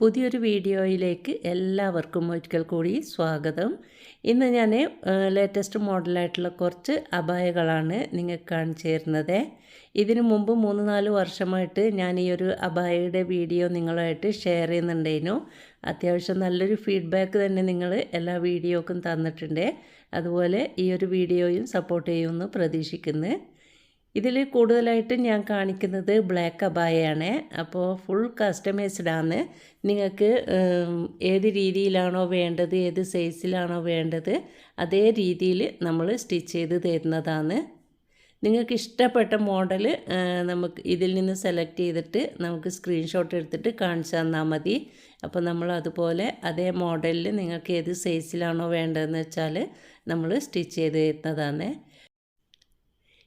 പുതിയൊരു വീഡിയോയിലേക്ക് എല്ലാവർക്കും ഒരിക്കൽ കൂടി സ്വാഗതം. ഇന്ന് ഞാൻ ലേറ്റസ്റ്റ് മോഡലായിട്ടുള്ള കുറച്ച് അബായകളാണ് നിങ്ങൾക്ക് കാണിച്ചു തരുന്നത് ഇതിനു മുമ്പ് മൂന്ന് നാല് വർഷമായിട്ട് ഞാൻ ഈ ഒരു അബായയുടെ വീഡിയോ നിങ്ങളുമായിട്ട് ഷെയർ ചെയ്യുന്നുണ്ടായിരുന്നു. അത്യാവശ്യം നല്ലൊരു ഫീഡ്ബാക്ക് തന്നെ നിങ്ങൾ എല്ലാ വീഡിയോക്കും തന്നിട്ടുണ്ട്. അതുപോലെ ഈ ഒരു വീഡിയോയും സപ്പോർട്ട് ചെയ്യുമെന്ന് പ്രതീക്ഷിക്കുന്നു. ഇതിൽ കൂടുതലായിട്ട് ഞാൻ കാണിക്കുന്നത് ബ്ലാക്ക് അബായയാണ്. അപ്പോൾ ഫുൾ കസ്റ്റമൈസ്ഡ് ആണ് നിങ്ങൾക്ക് ഏത് രീതിയിലാണോ വേണ്ടത് ഏത് സൈസിലാണോ വേണ്ടത് അതേ രീതിയിൽ നമ്മൾ സ്റ്റിച്ച് ചെയ്ത് തരുന്നതാണ്. നിങ്ങൾക്ക് ഇഷ്ടപ്പെട്ട മോഡൽ നമുക്ക് ഇതിൽ നിന്ന് സെലക്ട് ചെയ്തിട്ട് നമുക്ക് സ്ക്രീൻഷോട്ട് എടുത്തിട്ട് കാണിച്ചു തന്നാൽ മതി. അപ്പോൾ നമ്മൾ അതുപോലെ അതേ മോഡലിൽ നിങ്ങൾക്ക് ഏത് സൈസിലാണോ വേണ്ടതെന്ന് വെച്ചാൽ നമ്മൾ സ്റ്റിച്ച് ചെയ്ത് തരുന്നതാണ്.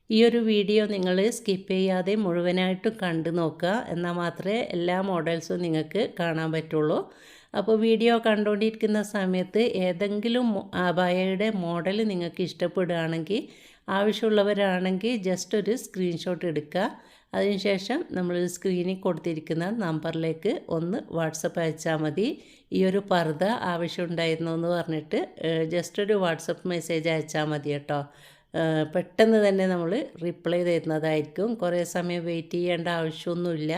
ഈ ഒരു വീഡിയോ നിങ്ങൾ സ്കിപ്പ് ചെയ്യാതെ മുഴുവനായിട്ടും കണ്ടു നോക്കുക. എന്നാൽ മാത്രമേ എല്ലാ മോഡൽസും നിങ്ങൾക്ക് കാണാൻ പറ്റുള്ളൂ. അപ്പോൾ വീഡിയോ കണ്ടുകൊണ്ടിരിക്കുന്ന സമയത്ത് ഏതെങ്കിലും അബായയുടെ മോഡൽ നിങ്ങൾക്ക് ഇഷ്ടപ്പെടുകയാണെങ്കിൽ ആവശ്യമുള്ളവരാണെങ്കിൽ ജസ്റ്റ് ഒരു സ്ക്രീൻഷോട്ട് എടുക്കുക. അതിനുശേഷം നമ്മൾ സ്ക്രീനിൽ കൊടുത്തിരിക്കുന്ന നമ്പറിലേക്ക് ഒന്ന് വാട്സപ്പ് അയച്ചാൽ മതി. ഈ ഒരു പർദ്ദ ആവശ്യമുണ്ടായിരുന്നു എന്ന് പറഞ്ഞിട്ട് ജസ്റ്റ് ഒരു വാട്സപ്പ് മെസ്സേജ് അയച്ചാൽ മതി കേട്ടോ. പെട്ടെന്ന് തന്നെ നമ്മൾ റിപ്ലൈ തരുന്നതായിരിക്കും. കുറേ സമയം വെയിറ്റ് ചെയ്യേണ്ട ആവശ്യമൊന്നുമില്ല.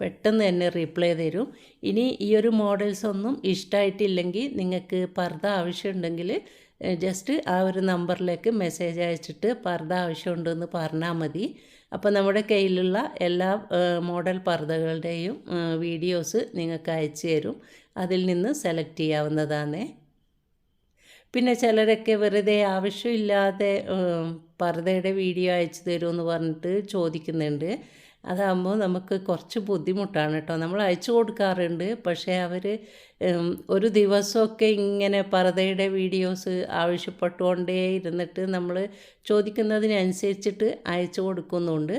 പെട്ടെന്ന് തന്നെ റിപ്ലൈ തരും. ഇനി ഈ ഒരു മോഡൽസ് ഒന്നും ഇഷ്ടമായിട്ടില്ലെങ്കിൽ നിങ്ങൾക്ക് പർദ്ദ ആവശ്യമുണ്ടെങ്കിൽ ജസ്റ്റ് ആ ഒരു നമ്പറിലേക്ക് മെസ്സേജ് അയച്ചിട്ട് പർദ്ദ ആവശ്യമുണ്ടെന്ന് പറഞ്ഞാൽ മതി. അപ്പോൾ നമ്മുടെ കയ്യിലുള്ള എല്ലാ മോഡൽ പർദ്ദകളുടെയും വീഡിയോസ് നിങ്ങൾക്ക് അയച്ചു തരും. അതിൽ നിന്ന് സെലക്ട് ചെയ്യാവുന്നതാണ്. പിന്നെ ചിലരൊക്കെ വെറുതെ ആവശ്യമില്ലാതെ പർദ്ദയുടെ വീഡിയോ അയച്ചു തരുമെന്ന് പറഞ്ഞിട്ട് ചോദിക്കുന്നുണ്ട്. അതാകുമ്പോൾ നമുക്ക് കുറച്ച് ബുദ്ധിമുട്ടാണ് കേട്ടോ. നമ്മൾ അയച്ചു കൊടുക്കാറുണ്ട്. പക്ഷേ അവർ ഒരു ദിവസമൊക്കെ ഇങ്ങനെ പർദ്ദയുടെ വീഡിയോസ് ആവശ്യപ്പെട്ടുകൊണ്ടേ ഇരുന്നിട്ട് നമ്മൾ ചോദിക്കുന്നതിനനുസരിച്ചിട്ട് അയച്ചു കൊടുക്കുന്നുണ്ട്.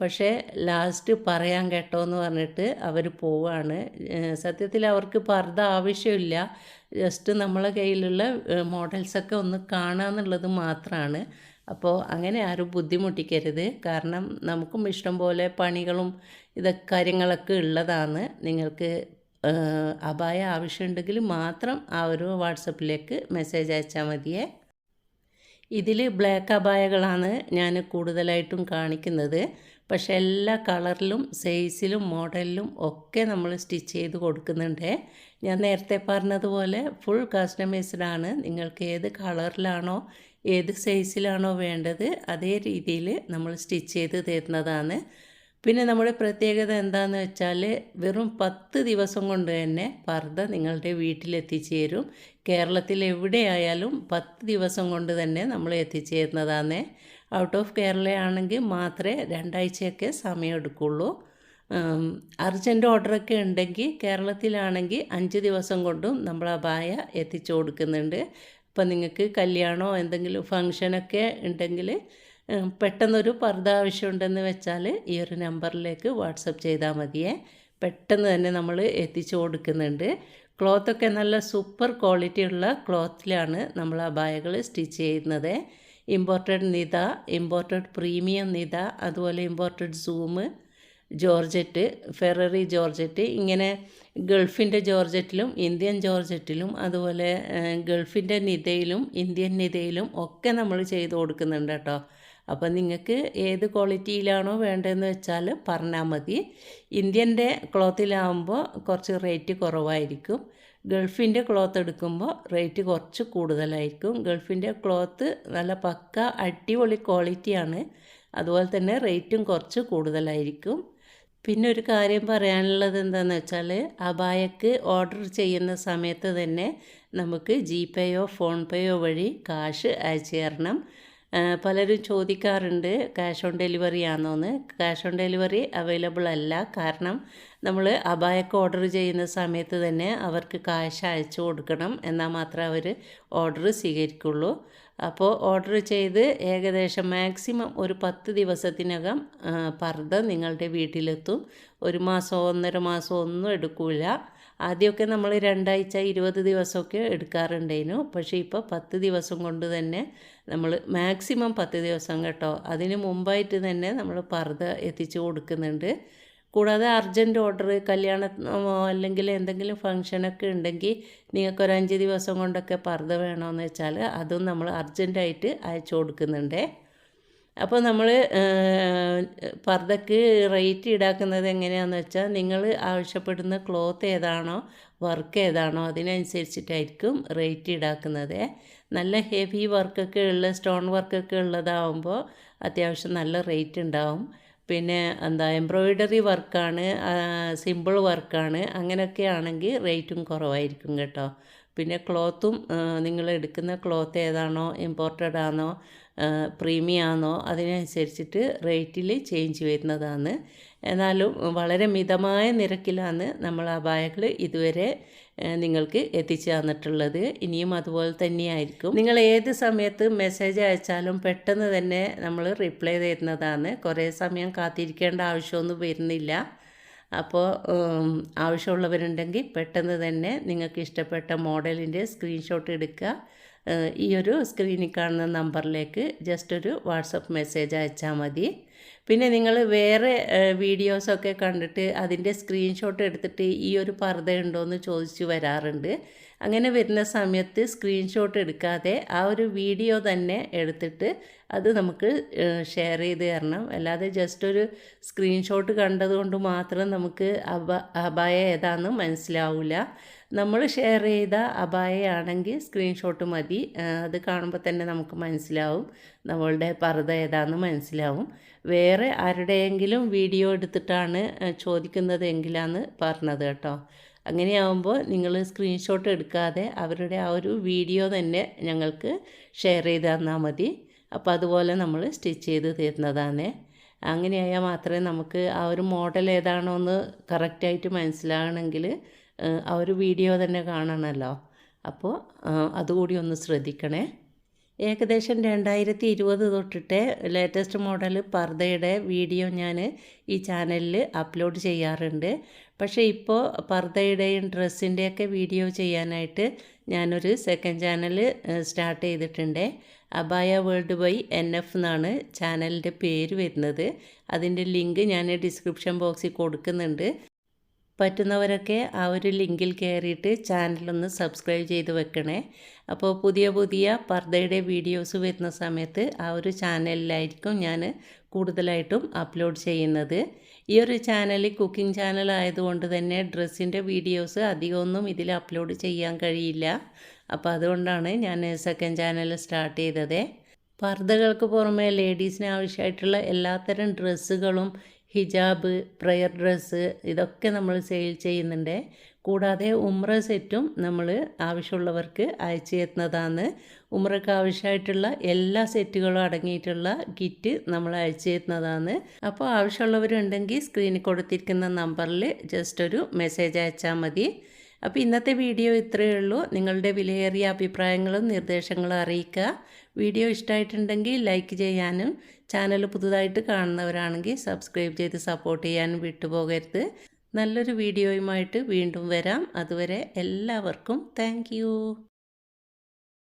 പക്ഷേ ലാസ്റ്റ് പറയാൻ കേട്ടോ എന്ന് പറഞ്ഞിട്ട് അവർ പോവാണ്. സത്യത്തിൽ അവർക്ക് പർദ്ദ ആവശ്യമില്ല. ജസ്റ്റ് നമ്മളെ കയ്യിലുള്ള മോഡൽസൊക്കെ ഒന്ന് കാണാമെന്നുള്ളത് മാത്രമാണ് അപ്പോൾ അങ്ങനെ ആരും ബുദ്ധിമുട്ടിക്കരുത്. കാരണം നമുക്കും ഇഷ്ടം പോലെ പണികളും ഇതൊക്കെ കാര്യങ്ങളൊക്കെ ഉള്ളതാണ്. നിങ്ങൾക്ക് അപായ ആവശ്യമുണ്ടെങ്കിൽ മാത്രം ആ ഒരു വാട്സപ്പിലേക്ക് മെസ്സേജ് അയച്ചാൽ മതിയേ. ഇതിൽ ബ്ലാക്ക് അപായകളാണ് ഞാൻ കൂടുതലായിട്ടും കാണിക്കുന്നത്. പക്ഷെ എല്ലാ കളറിലും സൈസിലും മോഡലിലും ഒക്കെ നമ്മൾ സ്റ്റിച്ച് ചെയ്ത് കൊടുക്കുന്നുണ്ട്. ഞാൻ നേരത്തെ പറഞ്ഞതുപോലെ ഫുൾ കസ്റ്റമൈസ്ഡ് ആണ്. നിങ്ങൾക്ക് ഏത് കളറിലാണോ ഏത് സൈസിലാണോ വേണ്ടത് അതേ രീതിയിൽ നമ്മൾ സ്റ്റിച്ച് ചെയ്ത് തരുന്നതാണ്. പിന്നെ നമ്മുടെ പ്രത്യേകത എന്താണെന്ന് വെച്ചാൽ വെറും പത്ത് ദിവസം കൊണ്ട് തന്നെ പർദ്ദ നിങ്ങളുടെ വീട്ടിലെത്തിച്ചേരും കേരളത്തിൽ എവിടെയായാലും പത്ത് ദിവസം കൊണ്ട് തന്നെ നമ്മൾ എത്തിച്ചേരുന്നതാണ്. ഔട്ട് ഓഫ് കേരളയാണെങ്കിൽ മാത്രമേ രണ്ടാഴ്ചയൊക്കെ സമയം എടുക്കുള്ളൂ അർജന്റ് ഓർഡറൊക്കെ ഉണ്ടെങ്കിൽ കേരളത്തിലാണെങ്കിൽ അഞ്ച് ദിവസം കൊണ്ടും നമ്മൾ ആ ബായ എത്തിച്ചു കൊടുക്കുന്നുണ്ട്. ഇപ്പം നിങ്ങൾക്ക് കല്യാണമോ എന്തെങ്കിലും ഫങ്ഷനൊക്കെ ഉണ്ടെങ്കിൽ പെട്ടെന്നൊരു പർദ്ദ ആവശ്യമുണ്ടെന്ന് വെച്ചാൽ ഈ ഒരു നമ്പറിലേക്ക് വാട്സപ്പ് ചെയ്താൽ മതിയേ. പെട്ടെന്ന് തന്നെ നമ്മൾ എത്തിച്ചു കൊടുക്കുന്നുണ്ട്. ക്ലോത്തൊക്കെ നല്ല സൂപ്പർ ക്വാളിറ്റി ഉള്ള ക്ലോത്തിലാണ് നമ്മൾ ആ ബായകൾ സ്റ്റിച്ച് ചെയ്യുന്നത്. ഇമ്പോർട്ടഡ് നിത ഇമ്പോർട്ടഡ് പ്രീമിയം നിത അതുപോലെ ഇമ്പോർട്ടഡ് സൂമ് ജോർജറ്റ് ഫെററി ജോർജറ്റ് ഇങ്ങനെ ഗൾഫിന്റെ ജോർജറ്റിലും ഇന്ത്യൻ ജോർജറ്റിലും അതുപോലെ ഗൾഫിന്റെ നിതയിലും ഇന്ത്യൻ നിതയിലും ഒക്കെ നമ്മൾ ചെയ്ത് കൊടുക്കുന്നുണ്ട് കേട്ടോ. അപ്പോൾ നിങ്ങൾക്ക് ഏത് ക്വാളിറ്റിയിലാണോ വേണ്ടതെന്ന് വെച്ചാൽ പറഞ്ഞാൽ മതി. ഇന്ത്യന്റെ ക്ലോത്തിലാവുമ്പോൾ കുറച്ച് റേറ്റ് കുറവായിരിക്കും. ഗൾഫിന്റെ ക്ലോത്ത് എടുക്കുമ്പോൾ റേറ്റ് കുറച്ച് കൂടുതലായിരിക്കും. ഗൾഫിന്റെ ക്ലോത്ത് നല്ല പക്ക അടിപൊളി ക്വാളിറ്റിയാണ് അതുപോലെ തന്നെ റേറ്റും കുറച്ച് കൂടുതലായിരിക്കും. പിന്നെ ഒരു കാര്യം പറയാനുള്ളത് എന്താണെന്ന് വെച്ചാൽ അബായക്ക് ഓർഡർ ചെയ്യുന്ന സമയത്ത് തന്നെ നമുക്ക് ജി പേയോ ഫോൺ പേയോ വഴി കാശ് അയച്ചു തരണം. പലരും ചോദിക്കാറുണ്ട് ക്യാഷ് ഓൺ ഡെലിവറി ആണോന്ന്. ക്യാഷ് ഓൺ ഡെലിവറി അവൈലബിൾ അല്ല. കാരണം നമ്മൾ അബായൊക്കെ ഓർഡർ ചെയ്യുന്ന സമയത്ത് തന്നെ അവർക്ക് കാശ് അയച്ചു കൊടുക്കണം എന്നാൽ മാത്രമേ അവർ ഓർഡർ സ്വീകരിക്കുള്ളൂ. അപ്പോൾ ഓർഡർ ചെയ്ത് ഏകദേശം മാക്സിമം ഒരു പത്ത് ദിവസത്തിനകം പർദ്ദ നിങ്ങളുടെ വീട്ടിലെത്തും. ഒരു മാസമോ ഒന്നര മാസമോ ഒന്നും എടുക്കില്ല ആദ്യമൊക്കെ നമ്മൾ രണ്ടാഴ്ച ഇരുപത് ദിവസമൊക്കെ എടുക്കാറുണ്ടായിരുന്നു. പക്ഷേ ഇപ്പോൾ പത്ത് ദിവസം കൊണ്ട് തന്നെ നമ്മൾ മാക്സിമം പത്ത് ദിവസം കേട്ടോ. അതിന് മുമ്പായിട്ട് തന്നെ നമ്മൾ പർദ്ദ എത്തിച്ചു കൊടുക്കുന്നുണ്ട്. കൂടാതെ അർജന്റ് ഓർഡർ കല്യാണ അല്ലെങ്കിൽ എന്തെങ്കിലും ഫങ്ഷനൊക്കെ ഉണ്ടെങ്കിൽ നിങ്ങൾക്ക് ഒരു അഞ്ച് ദിവസം കൊണ്ടൊക്കെ പർദ്ദ വേണമെന്ന് വെച്ചാൽ അതും നമ്മൾ അർജന്റായിട്ട് അയച്ചു കൊടുക്കുന്നുണ്ട്. അപ്പോൾ നമ്മൾ പർദ്ദക്ക് റേറ്റ് ഈടാക്കുന്നത് എങ്ങനെയാണെന്ന് വെച്ചാൽ നിങ്ങൾ ആവശ്യപ്പെടുന്ന ക്ലോത്ത് ഏതാണോ വർക്ക് ഏതാണോ അതിനനുസരിച്ചിട്ടായിരിക്കും റേറ്റ് ഈടാക്കുന്നത്. നല്ല ഹെവി വർക്കൊക്കെ ഉള്ള സ്റ്റോൺ വർക്കൊക്കെ ഉള്ളതാവുമ്പോൾ അത്യാവശ്യം നല്ല റേറ്റ് ഉണ്ടാവും. പിന്നെ എന്താ എംബ്രോയിഡറി വർക്കാണ് സിമ്പിൾ വർക്കാണ് അങ്ങനെയൊക്കെ ആണെങ്കിൽ റേറ്റും കുറവായിരിക്കും കേട്ടോ. പിന്നെ ക്ലോത്തും നിങ്ങൾ എടുക്കുന്ന ക്ലോത്ത് ഏതാണോ ഇമ്പോർട്ടഡ് ആണോ പ്രീമിയം ആണോ അതിനനുസരിച്ചിട്ട് റേറ്റിൽ ചേഞ്ച് വരുന്നതാണ്. എന്നാലും വളരെ മിതമായ നിരക്കിലാണ് നമ്മൾ അബായകൾ ഇതുവരെ നിങ്ങൾക്ക് എത്തിച്ചു തന്നിട്ടുള്ളത്. ഇനിയും അതുപോലെ തന്നെയായിരിക്കും. നിങ്ങൾ ഏത് സമയത്ത് മെസ്സേജ് അയച്ചാലും പെട്ടെന്ന് തന്നെ നമ്മൾ റിപ്ലൈ തരുന്നതാണ്. കുറേ സമയം കാത്തിരിക്കേണ്ട ആവശ്യമൊന്നും വരുന്നില്ല. അപ്പോൾ ആവശ്യമുള്ളവരുണ്ടെങ്കിൽ പെട്ടെന്ന് തന്നെ നിങ്ങൾക്ക് ഇഷ്ടപ്പെട്ട മോഡലിന്റെ സ്ക്രീൻഷോട്ട് എടുക്കുക. ഈ ഒരു സ്ക്രീനിൽ കാണുന്ന നമ്പറിലേക്ക് ജസ്റ്റ് ഒരു വാട്സപ്പ് മെസ്സേജ് അയച്ചാൽ മതി. പിന്നെ നിങ്ങൾ വേറെ വീഡിയോസൊക്കെ കണ്ടിട്ട് അതിന്റെ സ്ക്രീൻഷോട്ട് എടുത്തിട്ട് ഈ ഒരു പർദ്ദ ഉണ്ടോ എന്ന് ചോദിച്ചു വരാറുണ്ട്. അങ്ങനെ വരുന്ന സമയത്ത് സ്ക്രീൻഷോട്ട് എടുക്കാതെ ആ ഒരു വീഡിയോ തന്നെ എടുത്തിട്ട് അത് നമുക്ക് ഷെയർ ചെയ്ത് തരണം. അല്ലാതെ ജസ്റ്റ് ഒരു സ്ക്രീൻഷോട്ട് കണ്ടതുകൊണ്ട് മാത്രം നമുക്ക് അബ അബായ ഏതാണെന്ന് മനസ്സിലാവില്ല നമ്മൾ ഷെയർ ചെയ്ത അപായയാണെങ്കിൽ സ്ക്രീൻഷോട്ട് മതി. അത് കാണുമ്പോൾ തന്നെ നമുക്ക് മനസ്സിലാവും. നമ്മളുടെ പർദ്ദ ഏതാണെന്ന് മനസ്സിലാവും. വേറെ ആരുടെയെങ്കിലും വീഡിയോ എടുത്തിട്ടാണ് ചോദിക്കുന്നത് എങ്കിലാന്ന് പറഞ്ഞത് കേട്ടോ. അങ്ങനെയാവുമ്പോൾ നിങ്ങൾ സ്ക്രീൻഷോട്ട് എടുക്കാതെ അവരുടെ ആ ഒരു വീഡിയോ തന്നെ ഞങ്ങൾക്ക് ഷെയർ ചെയ്ത് തന്നാൽ മതി. അപ്പോൾ അതുപോലെ നമ്മൾ സ്റ്റിച്ച് ചെയ്ത് തരുന്നതാണ്. അങ്ങനെയായാൽ മാത്രമേ നമുക്ക് ആ ഒരു മോഡൽ ഏതാണോ എന്ന് കറക്റ്റായിട്ട് മനസ്സിലാകണമെങ്കിൽ ആ ഒരു വീഡിയോ തന്നെ കാണണമല്ലോ. അപ്പോൾ അതുകൂടി ഒന്ന് ശ്രദ്ധിക്കണേ. ഏകദേശം രണ്ടായിരത്തി ഇരുപത് തൊട്ടിട്ട് ലേറ്റസ്റ്റ് മോഡൽ പർദ്ദയുടെ വീഡിയോ ഞാൻ ഈ ചാനലിൽ അപ്ലോഡ് ചെയ്യാറുണ്ട്. പക്ഷേ ഇപ്പോൾ പർദ്ദയുടെയും ഡ്രസ്സിന്റെയൊക്കെ വീഡിയോ ചെയ്യാനായിട്ട് ഞാനൊരു സെക്കൻഡ് ചാനൽ സ്റ്റാർട്ട് ചെയ്തിട്ടുണ്ട്. അബായ വേൾഡ് ബൈ എൻ എഫ് എന്നാണ് ചാനലിന്റെ പേര് വരുന്നത്. അതിന്റെ ലിങ്ക് ഞാൻ ഡിസ്ക്രിപ്ഷൻ ബോക്സിൽ കൊടുക്കുന്നുണ്ട്. പറ്റുന്നവരൊക്കെ ആ ഒരു ലിങ്കിൽ കയറിയിട്ട് ചാനലൊന്ന് സബ്സ്ക്രൈബ് ചെയ്ത് വെക്കണേ. അപ്പോൾ പുതിയ പുതിയ പർദ്ദയുടെ വീഡിയോസ് വരുന്ന സമയത്ത് ആ ഒരു ചാനലിലായിരിക്കും ഞാൻ കൂടുതലായിട്ടും അപ്ലോഡ് ചെയ്യുന്നത്. ഈ ഒരു ചാനൽ കുക്കിംഗ് ചാനൽ ആയതുകൊണ്ട് തന്നെ ഡ്രസ്സിന്റെ വീഡിയോസ് അധികമൊന്നും ഇതിൽ അപ്ലോഡ് ചെയ്യാൻ കഴിയില്ല. അപ്പോൾ അതുകൊണ്ടാണ് ഞാൻ സെക്കൻഡ് ചാനൽ സ്റ്റാർട്ട് ചെയ്തത്. പർദ്ദകൾക്ക് പുറമെ ലേഡീസിന് ആവശ്യമായിട്ടുള്ള എല്ലാത്തരം ഡ്രസ്സുകളും ഹിജാബ് പ്രയർ ഡ്രസ്സ് ഇതൊക്കെ നമ്മൾ സെയിൽ ചെയ്യുന്നുണ്ട്. കൂടാതെ ഉമ്ര സെറ്റും നമ്മൾ ആവശ്യമുള്ളവർക്ക് അയച്ചു തരുന്നതാണ്. ഉമ്രക്ക് ആവശ്യമായിട്ടുള്ള എല്ലാ സെറ്റുകളും അടങ്ങിയിട്ടുള്ള കിറ്റ് നമ്മൾ അയച്ചു തരുന്നതാണ്. അപ്പോൾ ആവശ്യമുള്ളവരുണ്ടെങ്കിൽ സ്ക്രീനിൽ കൊടുത്തിരിക്കുന്ന നമ്പറിൽ ജസ്റ്റ് ഒരു മെസ്സേജ് അയച്ചാൽ മതി. അപ്പോൾ ഇന്നത്തെ വീഡിയോ ഇത്രയേ ഉള്ളൂ. നിങ്ങളുടെ വിലയേറിയ അഭിപ്രായങ്ങളും നിർദ്ദേശങ്ങളും അറിയിക്കുക. വീഡിയോ ഇഷ്ടമായിട്ടുണ്ടെങ്കിൽ ലൈക്ക് ചെയ്യാനും ചാനൽ പുതുതായിട്ട് കാണുന്നവരാണെങ്കിൽ സബ്സ്ക്രൈബ് ചെയ്ത് സപ്പോർട്ട് ചെയ്യാനും വിട്ടുപോകരുത്. നല്ലൊരു വീഡിയോയുമായിട്ട് വീണ്ടും വരാം. അതുവരെ എല്ലാവർക്കും താങ്ക്